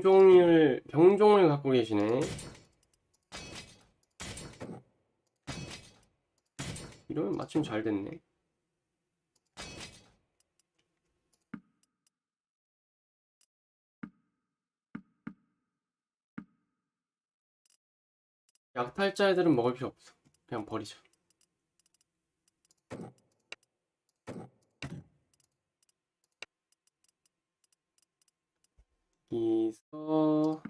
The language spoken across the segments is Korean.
병종을 병종을 갖고 계시네. 이러면 마침 잘 됐네. 약탈자 애들은 먹을 필요 없어. 그냥 버리자. 여기서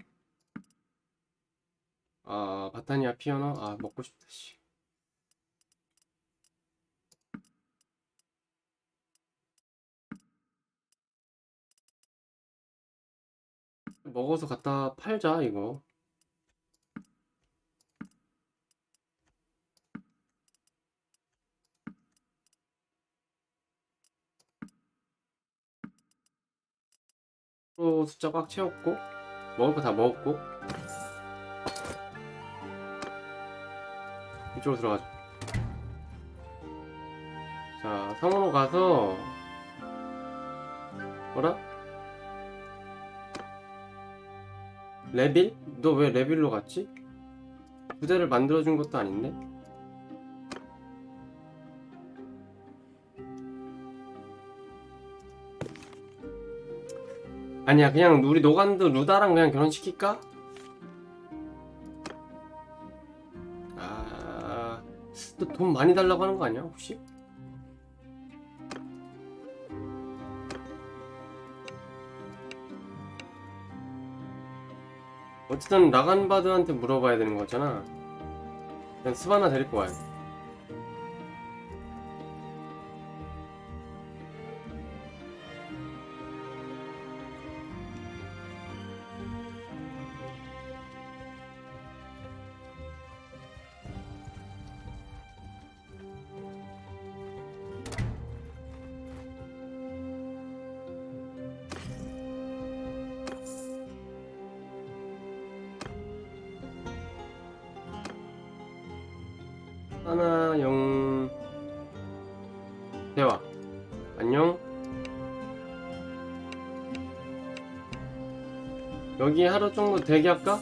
아 바타니아 피아노? 아 먹고 싶다 씨. 먹어서 갖다 팔자 이거 프로 숫자 꽉 채웠고 먹을 거 다 먹었고 이쪽으로 들어가자 자 성으로 가서 뭐라? 레빌? 너 왜 레빌로 갔지? 부대를 만들어준 것도 아닌데? 아니야 그냥 우리 노간드 루다랑 그냥 결혼시킬까? 아... 또 돈 많이 달라고 하는 거 아니야 혹시? 어쨌든 라간바드한테 물어봐야 되는 거잖아 그냥 스바나 데리고 와야 하나 영. 대화. 안녕. 여기 하루 정도 대기할까?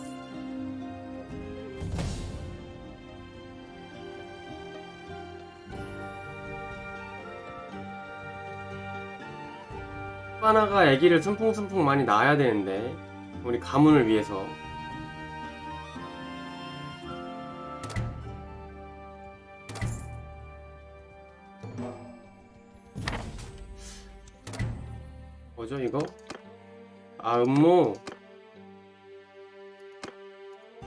하나가 아기를 순풍순풍 많이 낳아야 되는데 우리 가문을 위해서 뭐죠 이거? 아 음모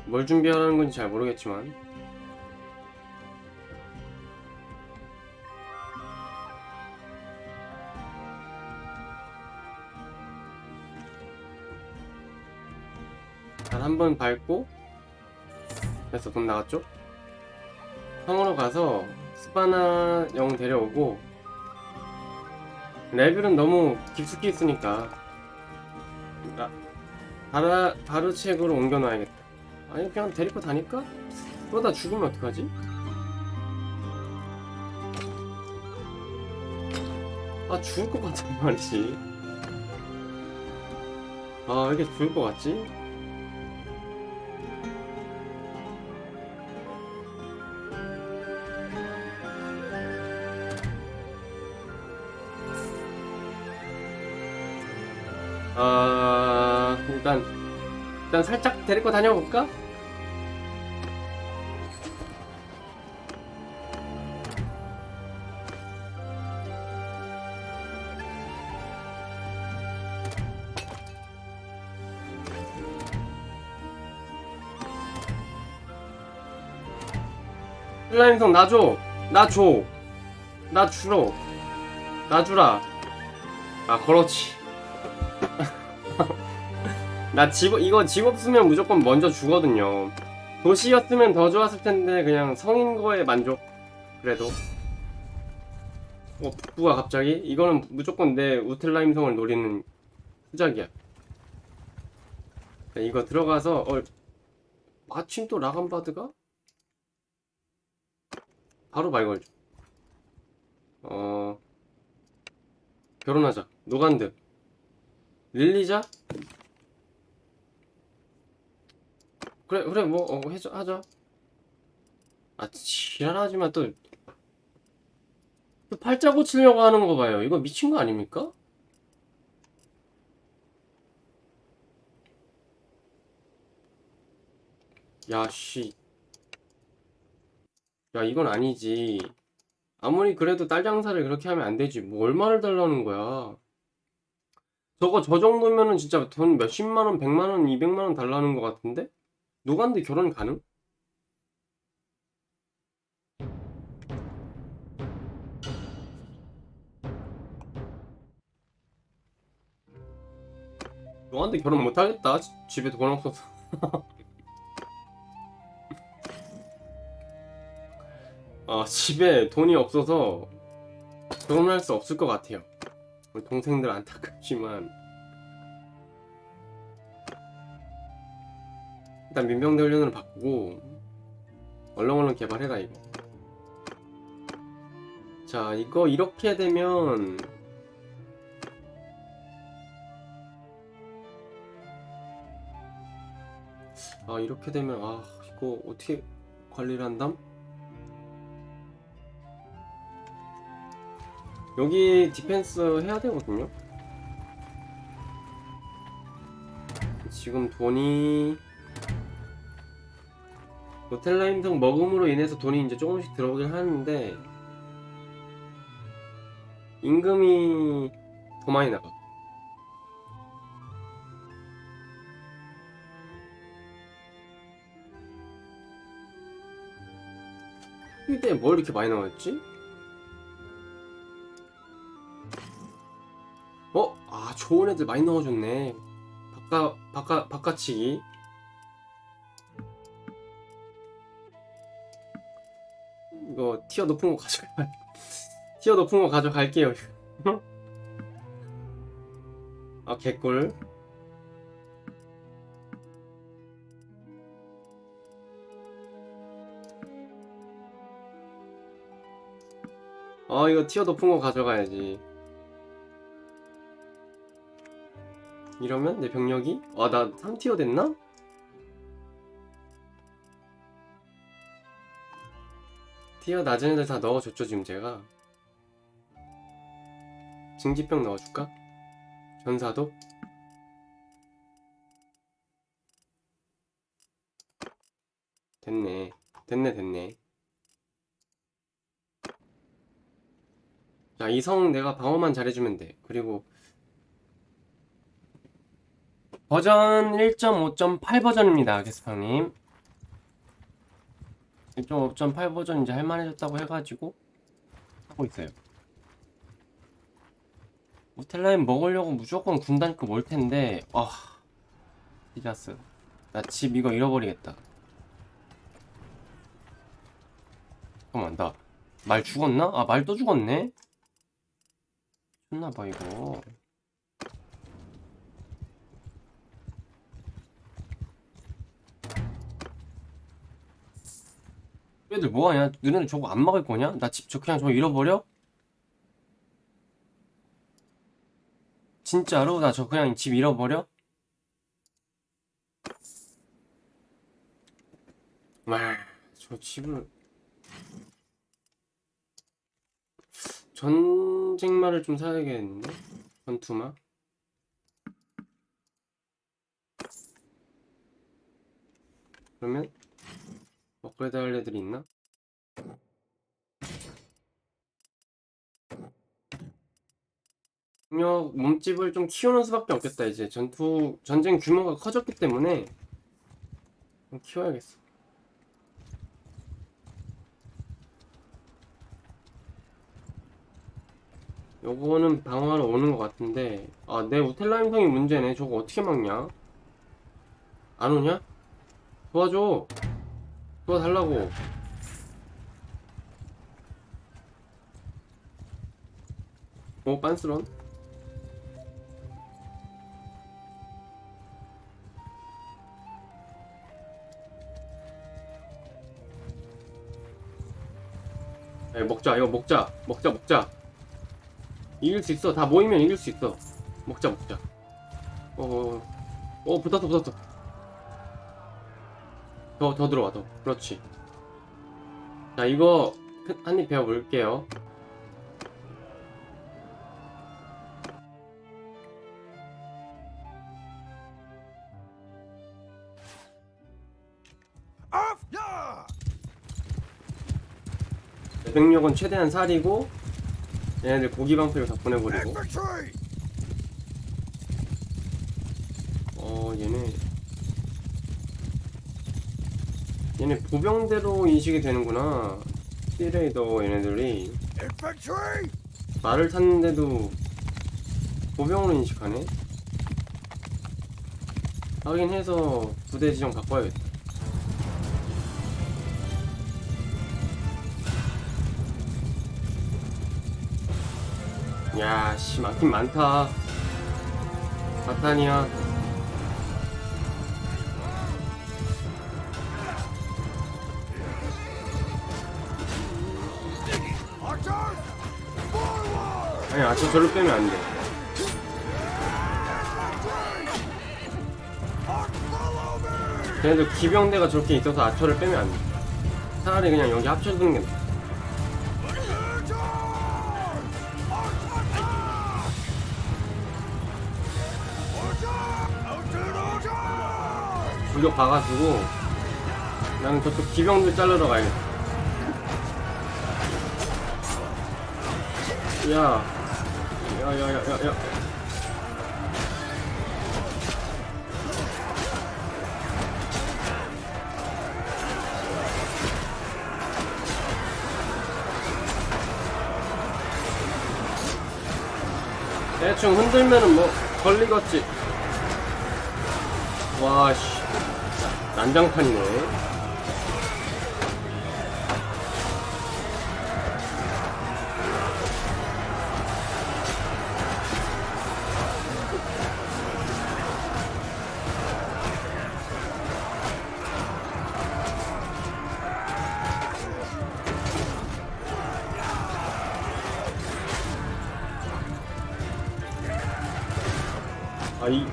뭘 준비하라는 건지 잘 모르겠지만 단 한 번 밟고 됐어 돈 나갔죠? 성으로 가서 스파나 영 데려오고 레벨은 너무 깊숙이 있으니까 나 바라 바르책으로 옮겨놔야겠다. 아니 그냥 데리고 다닐까? 그러다 죽으면 어떡하지? 아 죽을 것 같단 말이지. 아 이게 죽을 것 같지? 일단 살짝 데리고 다녀볼까? 슬라임성 나줘. 나줘. 나 주로 나 주라. 아 그렇지 나 직업 이거 직업 쓰면 무조건 먼저 주거든요. 도시였으면 더 좋았을 텐데 그냥 성인 거에 만족. 그래도. 어 북부가 갑자기 이거는 무조건 내 우텔라 임성을 노리는 수작이야. 자, 이거 들어가서 어 마침 또 라간바드가 바로 말 걸죠. 어 결혼하자. 노간드. 릴리자? 그래 그래 뭐 어, 해줘 하자. 아 지랄하지만 또, 또 팔자 고치려고 하는 거 봐요. 이거 미친 거 아닙니까? 야씨. 야 이건 아니지. 아무리 그래도 딸 장사를 그렇게 하면 안 되지. 뭐 얼마를 달라는 거야? 저거 저 정도면은 진짜 돈 몇십만 원, 백만 원, 이백만 원 달라는 것 같은데? 누구한테 결혼 가능? 너한테 결혼 못 하겠다. 지- 집에 돈 없어서. 아, 집에 돈이 없어서 결혼할 수 없을 것 같아요. 우리 동생들 안타깝지만 일단 민병대 훈련으로 바꾸고 얼렁얼렁 개발해라 이거 자 이거 이렇게 되면 아 이렇게 되면 아 이거 어떻게 관리를 한담? 여기 디펜스 해야 되거든요 지금 돈이 로텔라임성 먹음으로 인해서 돈이 이제 조금씩 들어오긴 하는데 임금이 더 많이 나가. 이때 뭘 이렇게 많이 나왔지? 어? 아 좋은 애들 많이 넣어줬네. 바깥 바깥 바깥치기. 티어 높은 거 가져갈 티어 높은 거 가져갈게요. 아 개꿀. 아 이거 티어 높은 거 가져가야지. 이러면 내 병력이 아나 3티어 됐나? 티어 낮은 애들 다 넣어줬죠 지금 제가. 증지병 넣어줄까? 전사도? 됐네. 됐네 됐네. 자 이 성 내가 방어만 잘해주면 돼. 그리고 버전 1.5.8 버전입니다 게스팡님 1.5.8 버전 이제 할만해졌다고 해가지고 하고 있어요. 모텔라인 먹으려고 무조건 군단급 올 텐데 아 디자스 나 집 이거 잃어버리겠다. 잠깐만 나 말 죽었나? 아 말 또 죽었네? 죽나봐 이거 얘들 뭐하냐? 너네들 저거 안 막을 거냐? 나 집 저 그냥 저거 잃어버려? 진짜로? 나 저 그냥 집 잃어버려? 와, 저 집을 전쟁마를 좀 사야겠는데? 전투마? 그러면 업그레이드 할 애들이 있나? 병력 몸집을 좀 키우는 수밖에 없겠다 이제 전투 전쟁 규모가 커졌기 때문에 좀 키워야겠어. 요거는 방어하러 오는 것 같은데 아 내 우텔라 임성이 문제네 저거 어떻게 막냐? 안 오냐? 도와줘 도와달라고. 오 빤스런? 야, 먹자 이거 먹자. 먹자 먹자. 이길 수 있어. 다 모이면 이길 수 있어. 먹자 먹자. 어어 어, 어, 붙었어 붙었어 더, 더 들어와, 더. 그렇지. 자, 이거 한 입! Yeah! 백력은 최대한 살이고, 얘네들 고기 방패를 다 보내버리고. 어, 얘네. 얘네 보병대로 인식이 되는구나. 스레이더 얘네들이. 말을 탔는데도 보병으로 인식하네? 확인해서 부대 지정 바꿔야겠다. 야, 씨, 많긴 많다. 바탄이야. 아니, 아침 저를 빼면 안 돼. 걔네들 기병대가 저렇게 있어서 아처를 빼면 안 돼. 차라리 그냥 여기 합쳐두는 게 나아. 불격 봐가지고 나는 저쪽 기병들 자르러 가야겠다. 야, 야, 야, 야, 야, 야. 대충 흔들면은 뭐 걸리겠지. 와, 씨. 난장판이네.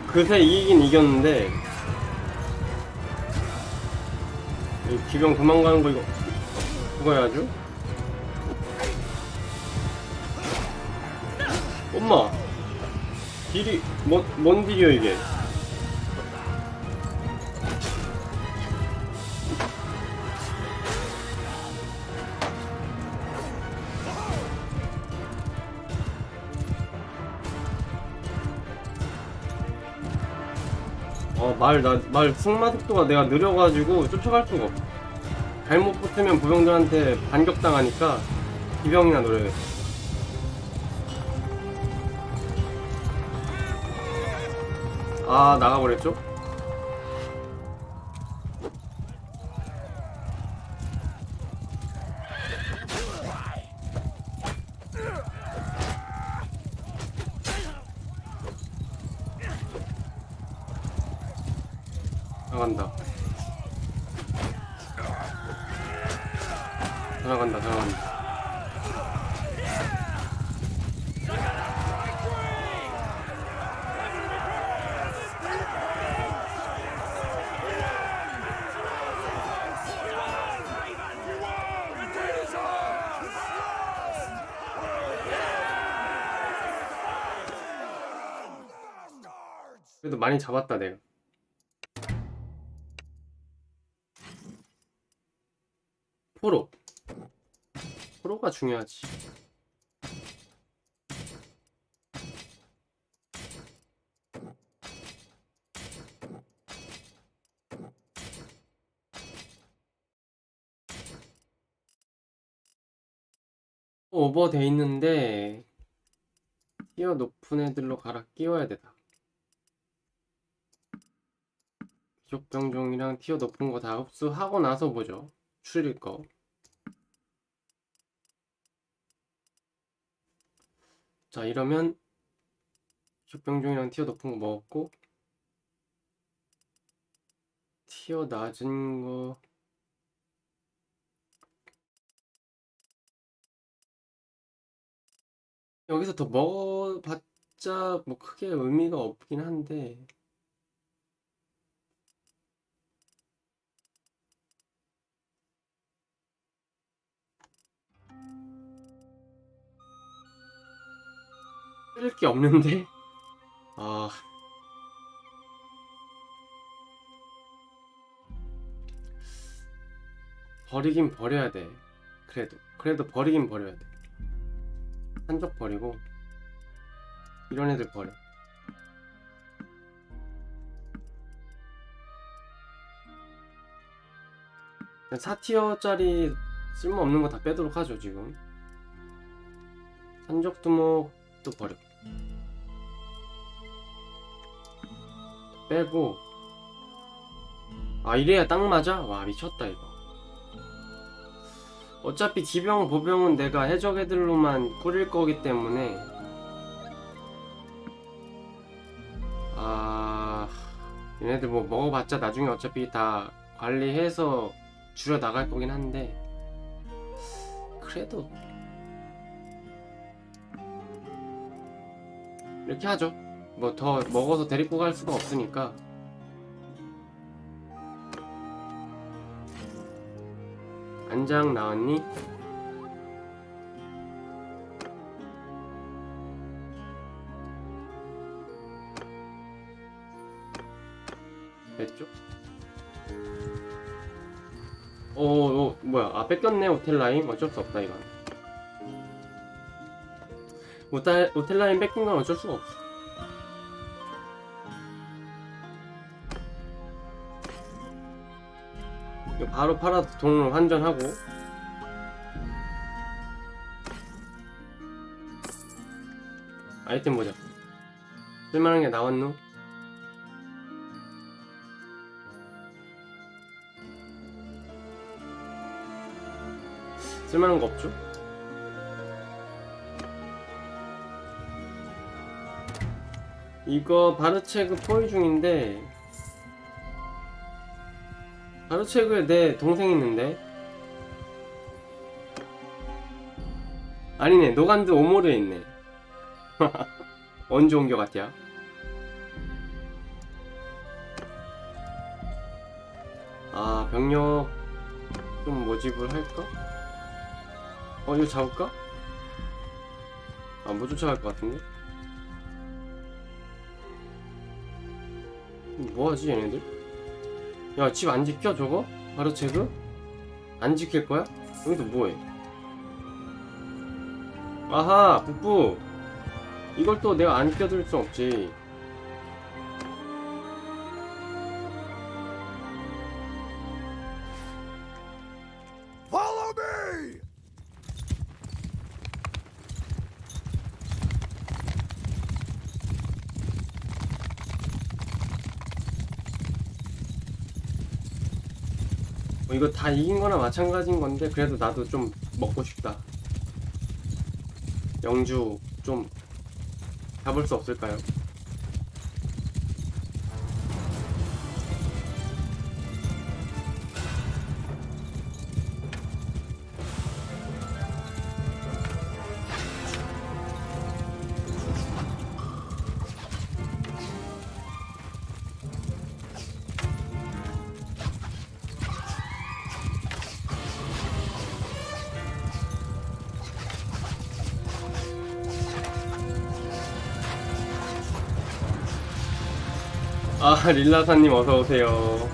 그새 이기긴 이겼는데, 이 기병 도망가는 거 이거, 해야죠? 엄마! 딜이, 뭔, 뭔 딜이야, 이게? 말, 나, 말 승마 속도가 내가 느려가지고 쫓아갈 수가 없어. 잘못 붙으면 부병들한테 반격당하니까 기병이나 노려야겠어. 아, 나가버렸죠? 나간다. 다 나간다, 다 나간다. 그래도 많이 잡았다, 내가. 포로. 포로가 중요하지. 오버돼 있는데 티어 높은 애들로 갈아 끼워야 되다. 귀족 병종이랑 티어 높은 거 다 흡수하고 나서 보죠. 추릴 거. 자, 이러면 죽병종이랑 티어 높은 거 먹었고 티어 낮은 거 여기서 더 먹어봤자 뭐 크게 의미가 없긴 한데 쓸게 없는데? 아. 버리긴 버려야 돼. 그래도. 그래도 버리긴 버려야 돼. 한쪽 버리고, 이런 애들 버려. 그냥 4티어짜리 쓸모없는 거 다 빼도록 하죠, 지금. 산적 두목도 버려. 빼고. 아, 이래야 딱 맞아? 와, 미쳤다, 이거. 어차피 기병, 보병은 내가 해적 애들로만 꾸릴 거기 때문에. 아, 얘네들 뭐 먹어봤자 나중에 어차피 다 관리해서 줄여 나갈 거긴 한데. 그래도 이렇게 하죠. 뭐 더 먹어서 데리고 갈 수가 없으니까. 안장 나왔니? 됐죠? 어, 어, 뭐야. 아, 뺏겼네, 호텔라인. 어쩔 수 없다, 이건. 호텔, 호텔라인 뺏긴 건 어쩔 수가 없어. 바로 팔아서 돈을 환전하고. 아이템 보자. 쓸만한 게 나왔노? 쓸만한 거 없죠? 이거 바르체그 포위 중인데 바르체그에 내 동생 있는데 아니네 노간드 오모르에 있네 언제 온겨 같야 아 병력 좀 모집을 할까? 어 이거 잡을까? 아못 쫓아갈 것 같은데? 뭐하지 얘네들? 야 집 안 지켜 저거? 바로 체그? 안 지킬 거야? 여기도 뭐해? 아하 북부 이걸 또 내가 안 껴들 수 없지 이거 다 이긴 거나 마찬가지인 건데 그래도 나도 좀 먹고 싶다 영주 좀 잡을 수 없을까요? 아 릴라사님 어서 오세요.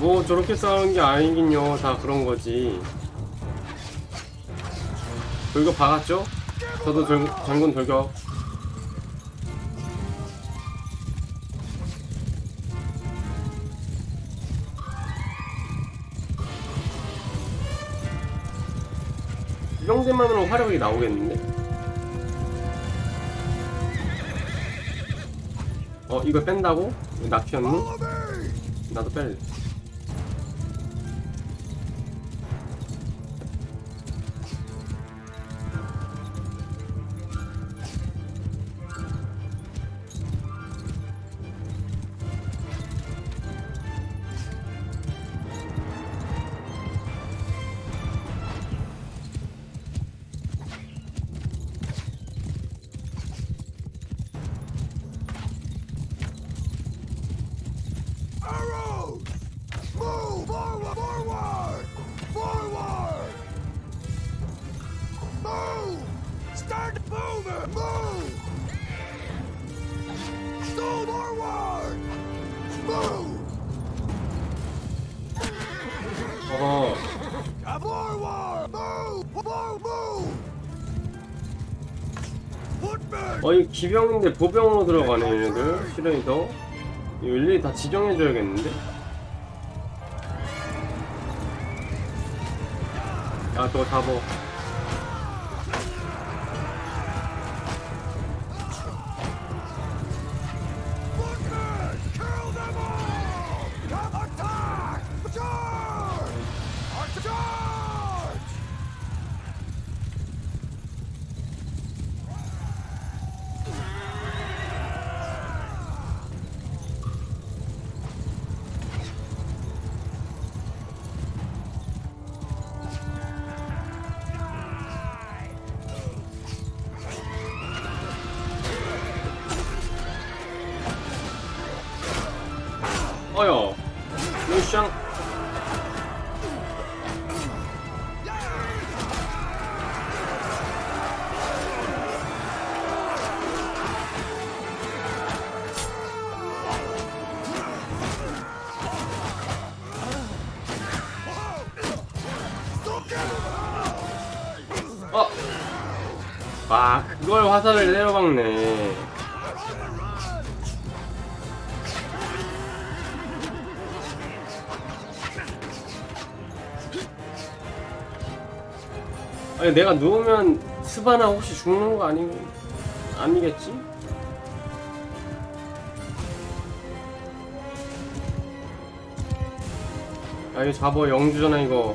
뭐 저렇게 싸우는 게 아니긴요. 다 그런 거지. 돌격 박았죠? 저도 절, 장군 돌격. 이 정도만으로 화력이 나오겠는데? 어 이거 뺀다고? me! 나도 뺄래 어이 기병인데 보병으로 들어가네 얘네들. 실레이더. 이거 일일이 다 지정해줘야겠는데? 야 저거 잡어 어! 아 그걸 화살을 내려박네 아니 내가 누우면 스바나 혹시 죽는 거 아니 아니겠지? 야 이거 잡어 영주잖아 이거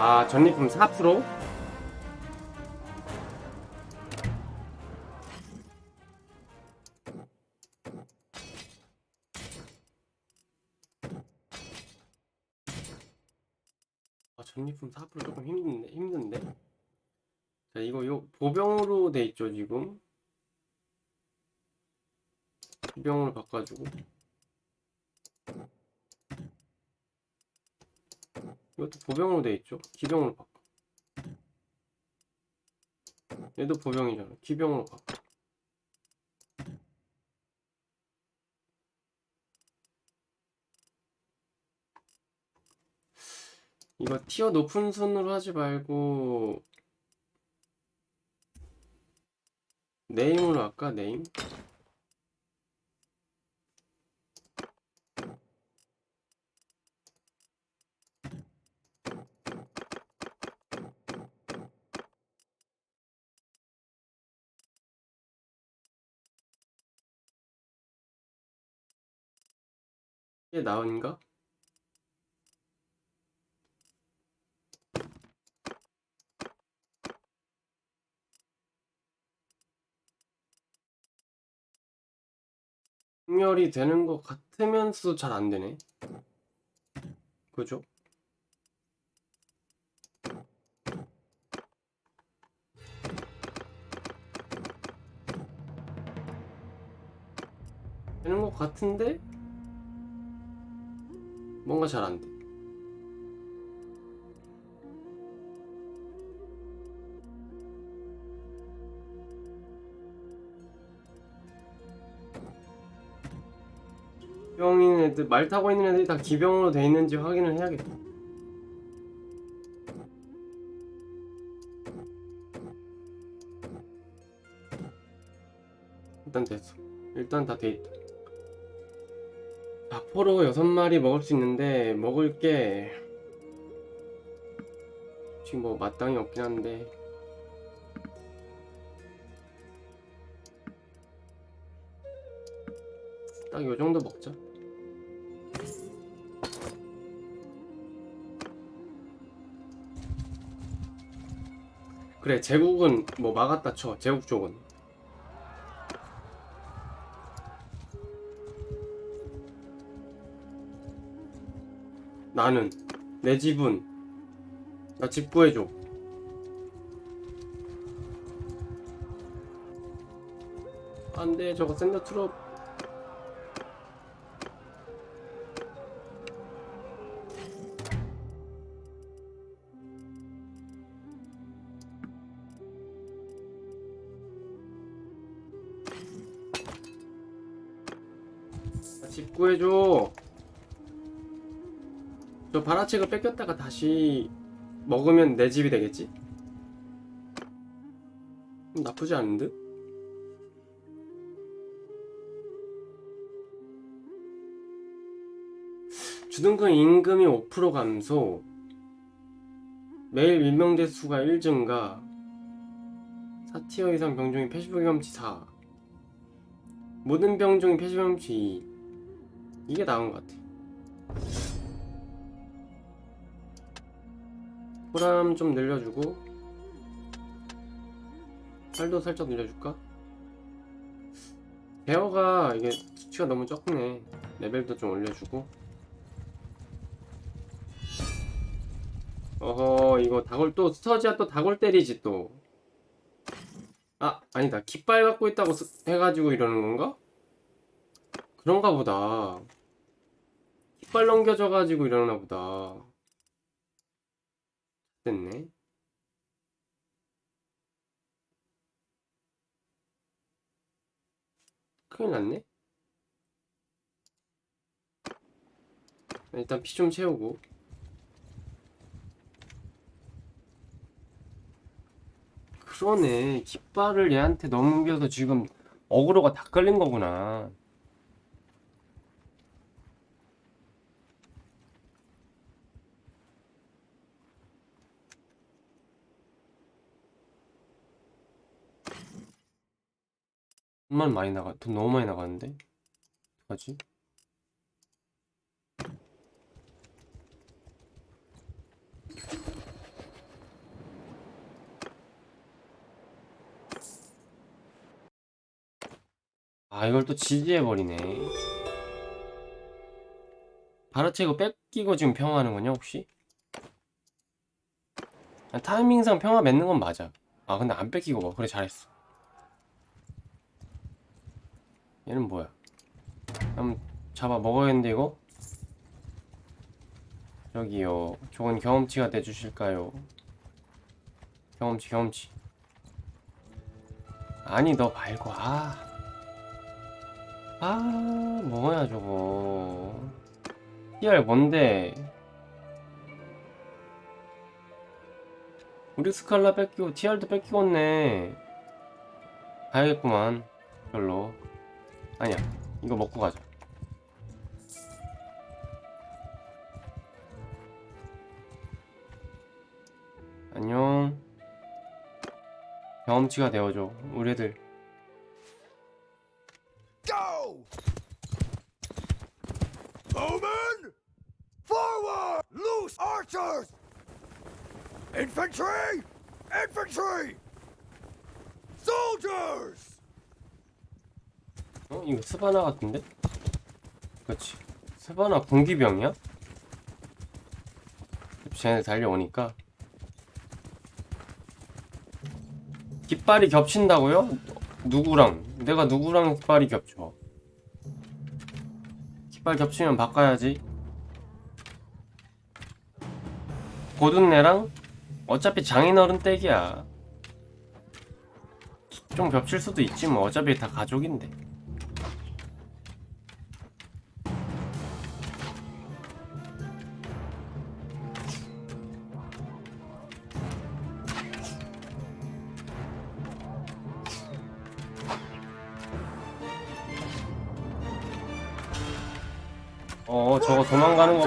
아 전리품 4%? 아 전리품 4% 조금 힘든데 힘든데? 자 이거 요 보병으로 돼 있죠 지금? 보병으로 바꿔주고 이것도 보병으로 돼 있죠? 기병으로 바꿔 얘도 보병이잖아. 기병으로 바꿔 이거 티어 높은 순으로 하지 말고 네임으로 할까? 네임? 이게 나은가? 확렬이 되는 것 같으면서도 잘 안 되네. 그죠? 되는 것 같은데 뭔가 잘 안 돼. 기병인 애들 말 타고 있는 애들이 다 기병으로 돼 있는지 확인을 해야겠다. 일단 됐어. 일단 다 돼 있다. 자포로 여섯 마리 먹을 수 있는데 먹을 게 지금 뭐 마땅히 없긴 한데 딱 요 정도 먹자. 그래 제국은 뭐 막았다 쳐 제국 쪽은 나는 내 집은 나 집 구해줘. 안돼 저거 샌더 트럭. 나집 구해줘 저 바라책을 뺏겼다가 다시 먹으면 내 집이 되겠지? 음, 나쁘지 않은 듯? 주둔군 임금이 5% 감소. 매일 밀명대 수가 1 증가. 4티어 이상 병종이 경험치 4 모든 병종이 경험치 2 이게 나은 것 같아 호람 좀 늘려주고 살도 살짝 늘려줄까? 베어가 이게 수치가 너무 적네. 레벨도 좀 올려주고. 어허 이거 다골 또 스터지야 또 다골 때리지 또. 아 아니다. 깃발 갖고 있다고 스- 해가지고 이러는 건가? 그런가 보다. 깃발 넘겨져가지고 이러나 보다 됐네. 큰일 났네. 일단 피 좀 채우고. 그러네. 깃발을 얘한테 넘겨서 지금 어그로가 다 끌린 거구나 돈만 많이 나가 돈 너무 많이 나가는데? 어떡하지? 아 이걸 또 지지해버리네. 바라체 이거 뺏기고 지금 평화하는 거냐 혹시? 아, 타이밍상 평화 맺는 건 맞아. 아 근데 안 뺏기고 봐. 그래 잘했어 얘는 뭐야 한번 잡아 먹어야겠는데 이거? 저기요 좋은 경험치가 돼주실까요? 경험치 경험치 아니 너 말고 아 아, 뭐야, 저거. TR 뭔데? 우리 스칼라 뺏기고, TR도 뺏기겠네. 가야겠구만. 별로. 아니야. 이거 먹고 가자. 안녕. 경험치가 되어줘. 우리 애들. Bowman! Forward! Loose archers! Infantry! Infantry! Soldiers! 어? 이거 스바나 같은데? 그렇지. 스바나 공기병이야? 쟤네 달려오니까 깃발이 겹친다고요? 누구랑? 내가 누구랑 깃발이 겹쳐? 깃발 겹치면 바꿔야지. 고든네랑 어차피 장인어른 댁이야. 좀 겹칠 수도 있지 뭐 어차피 다 가족인데.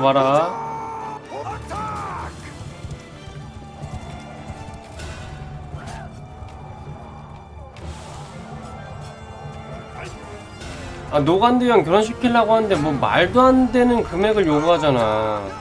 봐라. Attack! 아, 노간드 형 결혼시키려고 하는데 뭐 말도 안 되는 금액을 요구하잖아.